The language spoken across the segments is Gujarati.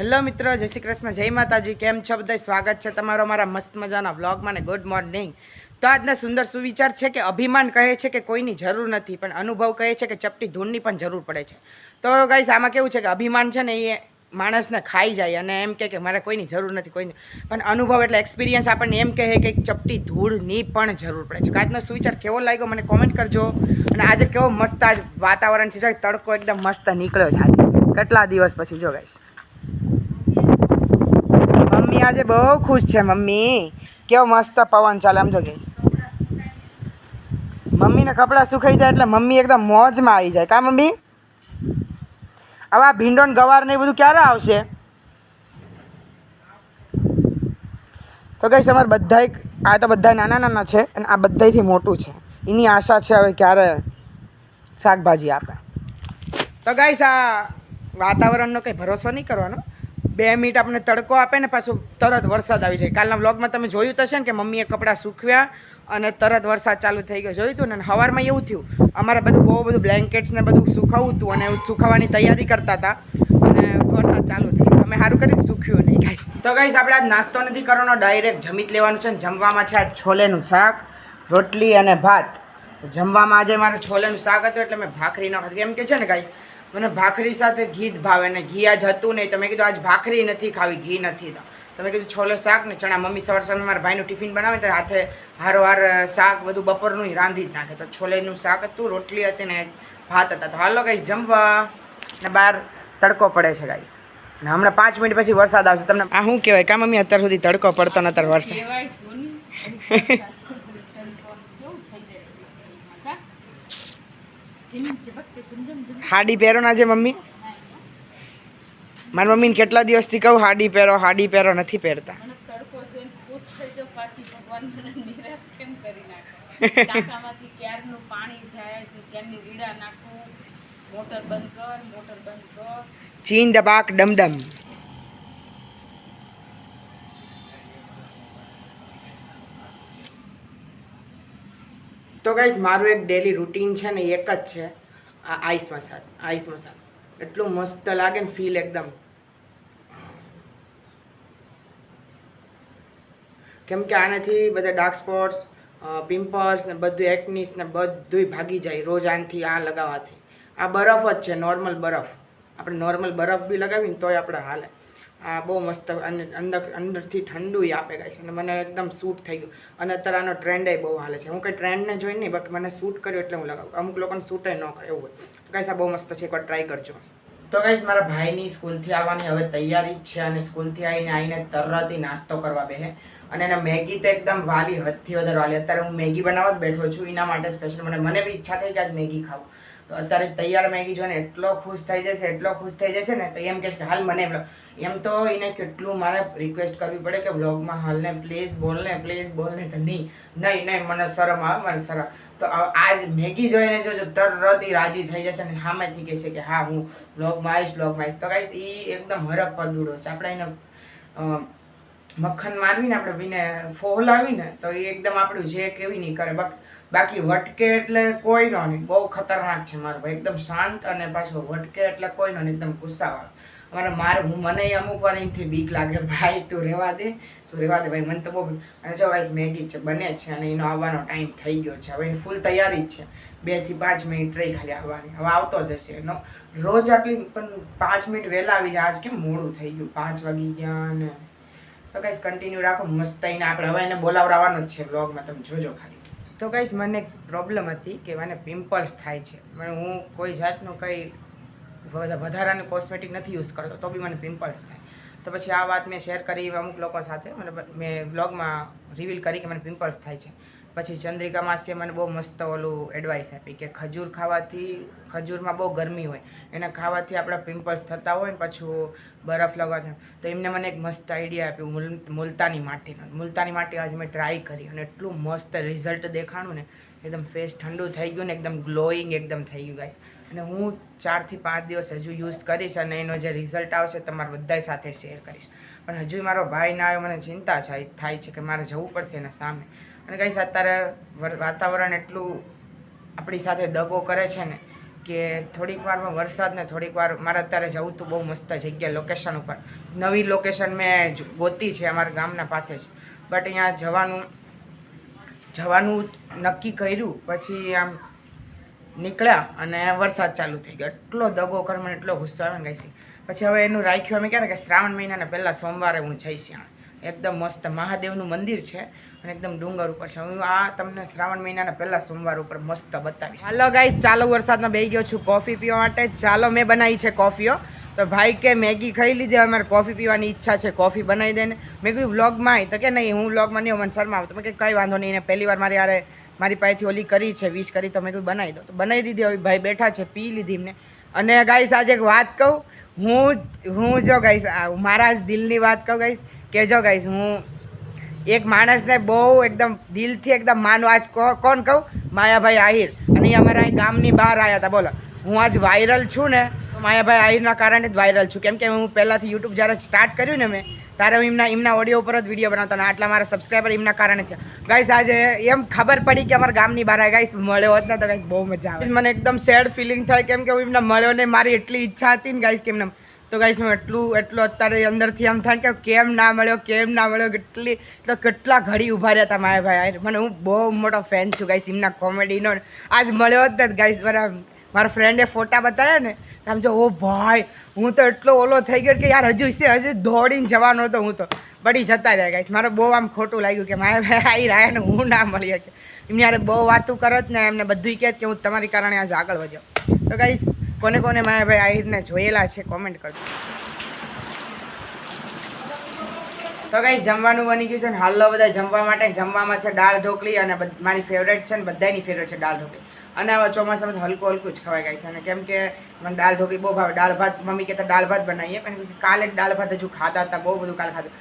હેલો મિત્રો, જય શ્રી કૃષ્ણ, જય માતાજી, કેમ છો બધા સ્વાગત છે તમારો મારા મસ્ત મજાના વ્લોગમાં ને ગુડ મોર્નિંગ તો આજના સુંદર સુવિચાર છે કે અભિમાન કહે છે કે કોઈની જરૂર નથી, પણ અનુભવ કહે છે કે ચપટી ધૂળની પણ જરૂર પડે છે. તો ગાઈસ આમાં કેવું છે કે અભિમાન છે ને એ માણસને ખાઈ જાય અને એમ કહે કે મારે કોઈની જરૂર નથી, કોઈની. પણ અનુભવ એટલે એક્સપિરિયન્સ આપણને એમ કહે કે ચપટી ધૂળની પણ જરૂર પડે છે. આજનો સુવિચાર કેવો લાગ્યો મને કોમેન્ટ કરજો. અને આજે કેવો મસ્ત આજ વાતાવરણ છે તડકો એકદમ મસ્ત નીકળ્યો છે આજે. કેટલા દિવસ પછી જો ગાઈસ મમ્મી આજે બહુ ખુશ છે, મમ્મી. કેવો મસ્ત પવન ચાલે આમ જો ગઈશ મમ્મીને કપડાં સુખાઈ જાય એટલે મમ્મી એકદમ મોજમાં આવી જાય. કા મમ્મી? હવે આ ભીંડો ને ગવાર ને બધું ક્યારે આવશે? તો કહીશ અમારે બધા આ તો બધા નાના નાના છે અને આ બધાથી મોટું છે. એની આશા છે હવે ક્યારે શાકભાજી આપે. તો ગાઈસ, આ વાતાવરણનો કંઈ ભરોસો નહીં કરવાનો. બે મિનિટ આપણને તડકો આપે ને પાછું તરત વરસાદ આવી જાય. કાલના વ્લોગમાં તમે જોયું તો છે ને કે મમ્મીએ કપડાં સૂકવ્યા અને તરત વરસાદ ચાલુ થઈ ગયો. જોયું હતું ને? સવારમાં એવું થયું. અમારે બધું બહુ બધું બ્લેન્કેટ્સ ને બધું સુખાવું હતું અને સુકાવવાની તૈયારી કરતા હતા અને વરસાદ ચાલુ થઈ અમે સારું કરીને સૂક્યું નહીં ગાઈશ તો ગાઈશ આપણે આજ નાસ્તો નથી કરવાનો. ડાયરેક્ટ જમી લેવાનું છે ને જમવામાં છે આજ છોલેનું શાક, રોટલી અને ભાત. જમવામાં આજે મારે છોલેનું શાક હતું એટલે મેં ભાખરી ન ખાધી. કેમ કે છે ને ગાઈસ મને ભાખરી સાથે ઘી જ ભાવે ને ઘી આજ હતું નહીં. તમે કીધું આજ ભાખરી નથી ખાવી ઘી નથી. તો તો કીધું છોલે શાક ને ચણા મમ્મી સવાર સવારમાં મારા ભાઈનું ટિફિન બનાવે તો હાથે હારો હાર શાક બધું બપોરનું રાંધી જ નાખે. તો છોલેનું શાક હતું રોટલી હતી ને ભાત હતા. તો હાલો ગાઈસ જમવા. ને બહાર તડકો પડે છે ગાઈસ. ને હમણાં પાંચ મિનિટ પછી વરસાદ આવશે. તમને આ શું કહેવાય? કા મમ્મી અત્યાર સુધી તડકો પડતો ન અત્યારે વરસાદ હાડી પહેરો ના છે મમ્મી? મારી મમ્મીને કેટલા દિવસથી કહું હાડી પહેરો હાડી પહેરો નથી પહેરતા. ચીન ક્યારનું પાણી જાય છે ક્યારની રીડા નાખવું મોટર બંધ કર મોટર બંધ કર ચીન ડબાક ડમડમ તો ગાઈસ, મારું એક ડેલી રૂટીન છે ને એક જ છે. આ આઈસ મસાજ આઈસ મસાજ એટલું મસ્ત લાગે ને ફીલ એકદમ. કેમ કે આનાથી બધા ડાર્ક સ્પોટ્સ પિમ્પલ્સ ને બધું એકનીસ ને બધુંય ભાગી જાય રોજ આનથી, આ લગાવવાથી. આ બરફ જ છે નોર્મલ બરફ. આપણે નોર્મલ બરફ બી લગાવીને તોય આપણે હાલે. આ બહુ મસ્ત અને અંદર અંદરથી ઠંડુય આપે ગાય છે અને મને એકદમ સૂટ થઈ ગયું. અને અત્યારે આનો ટ્રેન્ડે બહુ હાલે છે. હું કંઈ ટ્રેન્ડને જોઈને નહીં બાકી મને સૂટ કર્યો એટલે હું લગાવું. અમુક લોકોને સૂટે ન કરે, એવું હોય. તો ગાઈસ બહુ મસ્ત છે, એકવાર ટ્રાય કરજો. તો ગાઈસ મારા ભાઈની સ્કૂલથી આવવાની હવે તૈયારી જ છે અને સ્કૂલથી આવીને આવીને તરત નાસ્તો કરવા બેહે. અને એને મેગી તો એકદમ વાલી, હદથી વધારે વાલી. અત્યારે હું મેગી બનાવવા જ બેઠો છું, એના માટે સ્પેશિયલ મને મને બી ઈચ્છા થઈ કે આજ મેગી ખાવું તો અત્યારે તૈયાર મેગી જોઈને એટલો ખુશ થઈ જશે, એટલો ખુશ થઈ જશે ને, તો એમ કહેશે કે હાલ મને એમ તો એને કેટલું મારે રિક્વેસ્ટ કરવી પડે કે બ્લોગમાં હાલને પ્લીઝ બોલને પ્લીઝ બોલને, તો નહીં નહીં નહીં, મને શરમ આવે, મને શરમ તો આજ મેગી જોઈને જોજો તરત એ રાજી થઈ જશે ને સામેથી કહેશે કે હા, હું વ્લોગમાં આવીશ વ્લોગમાં આવીશ. તો ગાઈશ એ એકદમ હરખ પદુડો છે. આપણે એને મક્ખન મારવીને, આપણે વિને ફોહલાવીને, તો એ એકદમ આપણું જે કેવી નહીં કરે બાક- બાકી વટકે એટલે કોઈનો નહીં. બહુ ખતરનાક છે મારો ભાઈ. એકદમ શાંત અને પાછો વટકે એટલે કોઈનો નહીં. એકદમ ગુસ્સાવાળો. અમારે મારે હું મને અમુક વાર એનાથી બીક લાગે, ભાઈ, તું રહેવા દે. તું રહેવા દે. ભાઈ, મને તો બહુ અને જો ભાઈ, મેગી છે, બને છે અને એનો આવવાનો ટાઈમ થઈ ગયો છે. હવે એની ફૂલ તૈયારી જ છે. બેથી પાંચ મિનિટ રહી ખાલી આવવાની. હવે આવતો જ હશે એનો. રોજ આટલી પણ પાંચ મિનિટ વહેલા આવી જાય. આજ કેમ મોડું થઈ ગયું? પાંચ વાગી ગયા ને તો ગાઈસ કન્ટિન્યુ રાખો. મસ્ત થઈને આપણે હવે એને બોલાવડાવવાનો જ છે બ્લોગમાં તમે જોજો ખાલી. તો ગાઈસ મને પ્રોબ્લેમ હતી કે મને પિમ્પલ્સ થાય છે. મને હું કોઈ જાતનું કંઈ વધ- વધારાનું કોસ્મેટિક નથી યુઝ કરતો, તો બી મને પિમ્પલ્સ થાય. તો પછી આ વાત મેં શેર કરી અમુક લોકો સાથે. મતલબ મેં બ્લોગમાં રિવીલ કરી કે મને પિમ્પલ્સ થાય છે. પછી ચંદ્રિકા માસીએ મને બહુ મસ્ત ઓલું એડવાઇસ આપી કે ખજૂર ખાવાથી ખજૂરમાં બહુ ગરમી હોય. એને ખાવાથી આપણા પિમ્પલ્સ થતા હોય ને પાછું બરફ લગાવતા તો એમને મને એક મસ્ત આઈડિયા આપ્યું મુલ, મુલતાની માટીનો. મુલતાની માટી આજે મેં ટ્રાય કરી અને એટલું મસ્ત રિઝલ્ટ દેખાણું ને, એકદમ ફેસ ઠંડુ થઈ ગયું ને, એકદમ ગ્લોઈંગ એકદમ થઈ ગયું ગાઈસ અને હું ચારથી પાંચ દિવસ હજુ યુઝ કરીશ અને એનો જે રિઝલ્ટ આવશે તમારા બધા સાથે શેર કરીશ. પણ હજુ મારો ભાઈ ના આવ્યો, મને ચિંતા થાય છે કે મારે જવું પડશે એના સામે. અને ગાઈસ, અત્યારે વાતાવરણ એટલું આપણી સાથે દગો કરે છે ને કે થોડીક વારમાં વરસાદ ને થોડીક વાર, મારે અત્યારે જવું તો બહુ મસ્ત જગ્યા લોકેશન ઉપર. નવી લોકેશન મેં ગોતી છે અમારા ગામના પાસે જ. બટ અહીંયા જવાનું જવાનું નક્કી કર્યું, પછી આમ નીકળ્યા અને વરસાદ ચાલુ થઈ ગયો. એટલો દગો કર, મને એટલો ગુસ્સો આવે ને ગાઈસ. પછી હવે એનું રાખ્યું, અમે ક્યારે કે શ્રાવણ મહિનાના પહેલાં સોમવારે હું જઈશ ત્યાં. એકદમ મસ્ત મહાદેવનું મંદિર છે. અને એકદમ ડુંગર ઉપર છે. હું આ તમને શ્રાવણ મહિનાના પહેલા સોમવાર ઉપર મસ્ત બતાવીશ. હાલો ગાઈસ ચાલો વરસાદમાં બેસી ગયો છું કોફી પીવા માટે. ચાલો, મેં બનાવી છે કોફીઓ તો ભાઈ કે મેગી ખાઈ લીધી, હવે મારે કોફી પીવાની ઈચ્છા છે કોફી બનાવી દે ને મેં કહ્યું વ્લોગમાં આવી તો કે, નહીં, હું વ્લોગમાં નહીં મને શર્મા આવતો. મેં કે કંઈ વાંધો નહીં, એને પહેલી વાર મારી યારે મારી પાસેથી ઓલી કરી છે વીસ કરી, તો મેં કહ્યું બનાવી દો. તો બનાવી દીધી, હવે ભાઈ બેઠા છે, પી લીધી એમને. અને ગાઈસ આજે એક વાત કહું. હું હું જો ગાઈસ મારા દિલની વાત કહું ગાઈસ કે જો ગાઈસ હું એક માણસને બહુ એકદમ દિલથી એકદમ માનવા આજ કોણ કહું? માયાભાઈ આહિર. અને અમારા અહીં ગામની બહાર આવ્યા હતા. બોલો. હું આજ વાયરલ છું ને માયાભાઈ આહિરના કારણે જ વાયરલ છું. કેમ કે હું પહેલાંથી યુટ્યુબ જ્યારે સ્ટાર્ટ કર્યું ને મેં, ત્યારે હું એમના એમના ઓડિયો ઉપર જ વીડિયો બનાવતો અને આટલા મારા સબસ્ક્રાઈબર એમના કારણે છે ગાઈસ આજે એમ ખબર પડી કે અમારા ગામની બહાર ગાઈસ મળ્યો હોત ને તો ગાઈસ બહુ મજા આવે. મને એકદમ સેડ ફિલિંગ થાય કેમ કે હું એમને મળ્યો ને મારી એટલી ઈચ્છા હતી ને ગાઈસ કે એમને તો ગાઈસ હું એટલું એટલું અત્યારે અંદરથી એમ થાય કે કેમ ના મળ્યો, કેમ ના મળ્યો, કેટલી, તો કેટલા ઘડી ઊભા રહ્યા હતા મારા ભાઈ. મને હું બહુ મોટો ફેન છું ગાઈસ એમના કોમેડીનો આજ મળ્યો જ નથી ગાઈસ મારા મારા ફ્રેન્ડે ફોટા બતાવ્યા ને આમ જો, ઓ ભાઈ, હું તો એટલો ઓલો થઈ ગયો કે યાર, હજુ છે હજુ દોડીને જવાનો હતો હું તો. બળી જતા રહ્યા ગાઈશ મારે બહુ આમ ખોટું લાગ્યું કે મારા ભાઈ આવી રહ્યા ને હું ના મળી શકે એમની યારે બહુ વાતું કરત ને, એમને બધું કહે કે હું તમારી કારણે આજે આગળ વધ્યો. તો ગાઈસ કોને કોને મારા ભાઈ આહિરને જોયેલા છે કોમેન્ટ કરજો. તો ગાઈસ જમવાનું બની ગયું છે ને હાલો બધા જમવા માટે. જમવામાં છે દાળ ઢોકળી અને મારી ફેવરેટ છે ને બધાની ફેવરેટ છે દાળ ઢોકળી. અને હવે ચોમાસામાં હલકું હલકું જ ખવાય છે અને કેમ કે મને દાળ ઢોકળી બહુ ભાવે. દાળ ભાત મમ્મી કહેતા દાળ ભાત બનાવીએ. પણ કાલે દાળ ભાત હજુ ખાતા હતા, બહુ બધું કાલે ખાધું.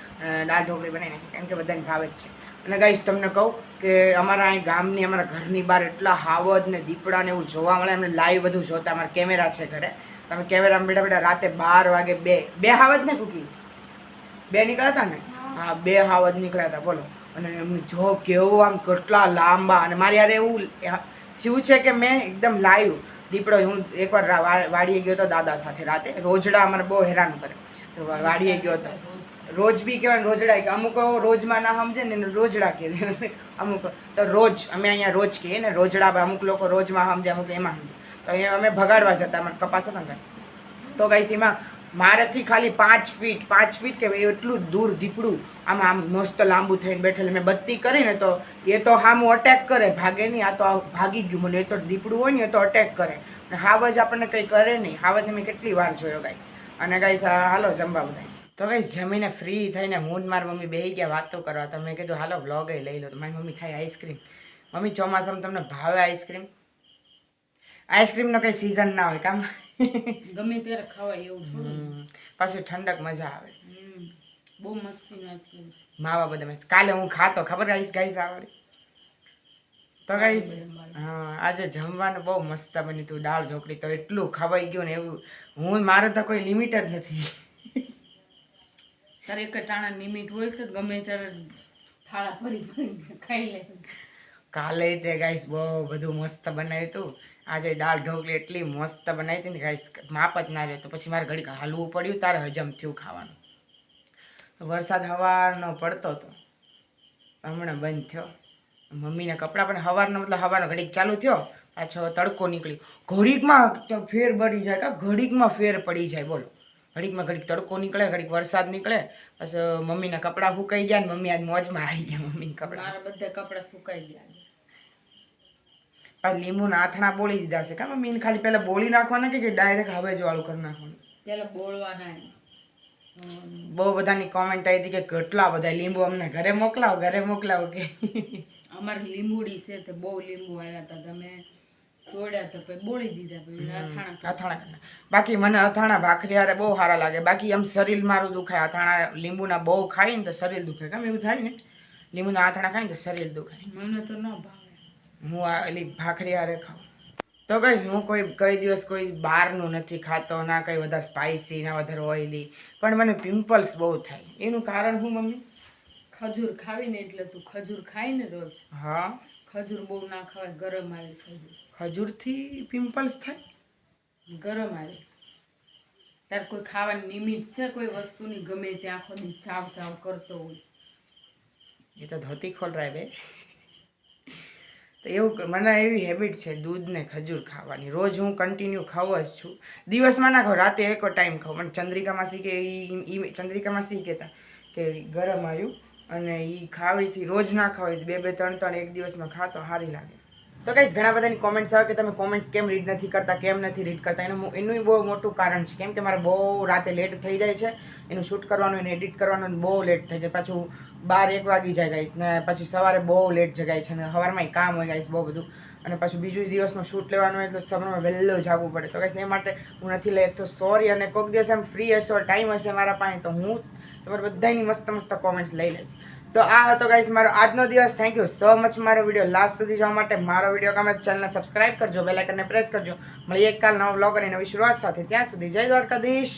દાળ ઢોકળી બનાવી નાખી. કેમ કે બધાને ભાવે જ છે. અને ગાઈસ તમને કહું કે અમારા અહીં ગામની અમારા ઘરની બહાર એટલા હાવદ ને દીપડા ને એવું જોવા મળે એમને લાઈવ બધું જોતા અમારા કેમેરા છે ઘરે. તમે કેમેરામાં બેઠા બેઠા રાતે બાર વાગે બે બે હાવદ ને કુકી? બે નીકળ્યા હતા ને? હા. બે હાવદ નીકળ્યા હતા બોલો. અને એમને જો કેવું આમ કેટલા લાંબા અને મારી યાર એવું થયું છે કે મેં એકદમ લાઈવ દીપડો હું એકવાર વાડીએ ગયો હતો દાદા સાથે રાતે. રોજડા અમારે બહુ હેરાન કરે. તો વાડીએ ગયો હતો રોજ બી કહેવાય રોજડા કે અમુક રોજમાં ના સમજે ને રોજડા કહે. અમુક તો રોજ, અમે અહીંયા રોજ કહીએ ને રોજડા અમુક લોકો રોજમાં સમજે, અમુક એમાં સમજે. તો અહીંયા અમે ભગાડવા જતા અમારે કપાસ હતા ને તો ગાઈસ એમાં મારાથી ખાલી પાંચ ફીટ પાંચ ફીટ કે એટલું દૂર દીપડું, આમ આમ મસ્ત લાંબુ થઈને બેઠેલું. મેં બત્તી કરીને તો એ તો હામું અટેક કરે, ભાગે નહીં, આ તો ભાગી ગયું મને. એ તો દીપડું હોય ને, એ તો અટેક કરે. અને હાવજ આપણને કંઈ કરે નહીં. હાવજને મેં કેટલી વાર જોયો ગાઈસ. અને ગાઈસ હાલો જમવા બધા તો કઈ જમીને ફ્રી થઈને હું મારા મમ્મી બેસી ગયા વાતો કરવા. તો મેં કીધું હાલો વ્લોગ લઈ લો. તો મારી મમ્મી ખાઈ આઈસ્ક્રીમ મમ્મી ચોમાસામાં તમને ભાવે આઈસ્ક્રીમ આઈસ્ક્રીમનો કંઈ સિઝન ના હોય કામ? ગમે ત્યારે ખવાય એવું પાછું ઠંડક મજા આવે. બહુ મસ્તી માવા બધા કાલે હું ખાતો ખબર આઈસ ગાઈસ આવડે? તો ગાઈસ હા આજે જમવાનું બહુ મસ્ત બન્યું હતું દાળ ઢોકળી. તો એટલું ખવાઈ ગયું ને એવું. હું મારે તો કોઈ લિમિટ જ નથી. તારે એક ટાણા નિમિત હોય કે ગમે ત્યારે થાળા ભરી ખાઈ લે. કાલે તે ગાઈસ બહુ બધું મસ્ત બનાવ્યું હતું. આજે દાળ ઢોકળી એટલી મસ્ત બનાવી હતી ને ગાઈસ માપ જ ના રહ્યો તો પછી મારે ઘડીક હાલવું પડ્યું, તારે હજમ થયું ખાવાનું. વરસાદ હવારનો પડતો હતો હમણાં બંધ થયો. મમ્મીના કપડાં પણ હવારનો, મતલબ હવાનો ઘડીક ચાલુ થયો, પાછો તડકો નીકળી ઘડીકમાં ફેર પડી જાય ઘડીકમાં ફેર પડી જાય, બોલો. ઘડીકમાં ઘડીક તડકો નીકળે ઘડીક વરસાદ નીકળે. બસ મમ્મીના કપડાં સુકાઈ ગયા ને મમ્મી આજ મોજમાં આવી ગયા મમ્મીના કપડાં. બધા કપડાં સુકાઈ ગયા આ લીંબુના આથણા બોળી દીધા છે. કાં મમ્મીને ખાલી પહેલાં બોળી નાખવાના કે ડાયરેક્ટ હવે જ વાળું કરી નાખવાનું? પહેલાં બોળવાના બહુ બધાની કોમેન્ટ આવી હતી કે કેટલા બધા લીંબુ અમને ઘરે મોકલાવો ઘરે મોકલાવો કે. અમારે લીંબુડી છે તે બહુ લીંબુ આવ્યા હતા. તમે બાકી મને અથાણા ભાખરી હારે બહુ સારા લાગે. બાકી આમ શરીર મારું દુખાય. અથાણા લીંબુના બહુ ખાય ને તો શરીર દુખાય. કેમ એવું થાય ને? લીંબુના અથાણા ખાય ને તો શરીર દુખાય. મને તો ન ભાવે. હું આ એલી ભાખરી હારે ખાઉં. તો કહીશ હું કોઈ કઈ દિવસ કોઈ બહારનું નથી ખાતો. ના કંઈ વધારે સ્પાઇસી ના વધારે ઓઇલી પણ મને પિમ્પલ્સ બહુ થાય. એનું કારણ શું મમ્મી? ખજૂર ખાવીને એટલે તું ખજૂર ખાય ને રોજ હા. ખજૂર બહુ ના ખાવાય. ગરમ આવે ખજૂર. ખજૂરથી પિમ્પલ્સ થાય? ગરમ આવે. ત્યારે કોઈ ખાવાની નિમિત્ત છે કોઈ વસ્તુની ગમે તે આખો દી ચાવ ચાવ કરતો હોય. એ તો ધોતી ખોલ બે. તો એવું મને એવી હેબિટ છે દૂધ ને ખજૂર ખાવાની. રોજ હું કન્ટિન્યુ ખાઉં જ છું. દિવસમાં ના ખાઉં રાતે એક ટાઈમ ખાઉં. મને ચંદ્રિકા માસી કે ઈ ઈ- ચંદ્રિકા માસી કહેતા કે ગરમ આવ્યું અને એ ખાવીથી રોજ ના ખાવી બે બે ત્રણ ત્રણ એક દિવસમાં ખાતો સારી લાગે. તો કઈ ઘણા બધાની કોમેન્ટ્સ આવે કે તમે કોમેન્ટ્સ કેમ રીડ નથી કરતા, કેમ નથી રીડ કરતા? એનું એનું બહુ મોટું કારણ છે. કેમ કે મારે બહુ રાતે લેટ થઈ જાય છે, એનું શૂટ કરવાનું, એને એડિટ કરવાનું, બહુ લેટ થઈ જાય. પાછું બાર એક વાગી જાય ગાઈશ ને પછી સવારે બહુ લેટ જગાય છે અને સવારમાં કામ હોય ગાઈશ બહુ બધું. અને પાછું બીજું દિવસમાં શૂટ લેવાનું હોય તો સવારમાં વહેલો જાગવું પડે. તો ગાઈસ એ માટે હું નથી લઈ તો સોરી અને કોઈક દિવસ એમ ફ્રી હશો ટાઈમ હશે મારા પાસે, તો હું તમારે બધાની મસ્ત મસ્ત કોમેન્ટ્સ લઈ લઈશ. તો આ હતો ગાઈસ મારો આજનો દિવસ. થેન્ક યુ સો મચ મારો વીડિયો લાસ્ટ સુધી જોવા માટે. મારો વીડિયો ગમે ચેનલને સબસ્ક્રાઇબ કરજો બેલાઇકનને પ્રેસ કરજો. મળીએ એક કાલ નવો બ્લોગ અને નવી શરૂઆત સાથે. ત્યાં સુધી જય દ્વારકાધીશ.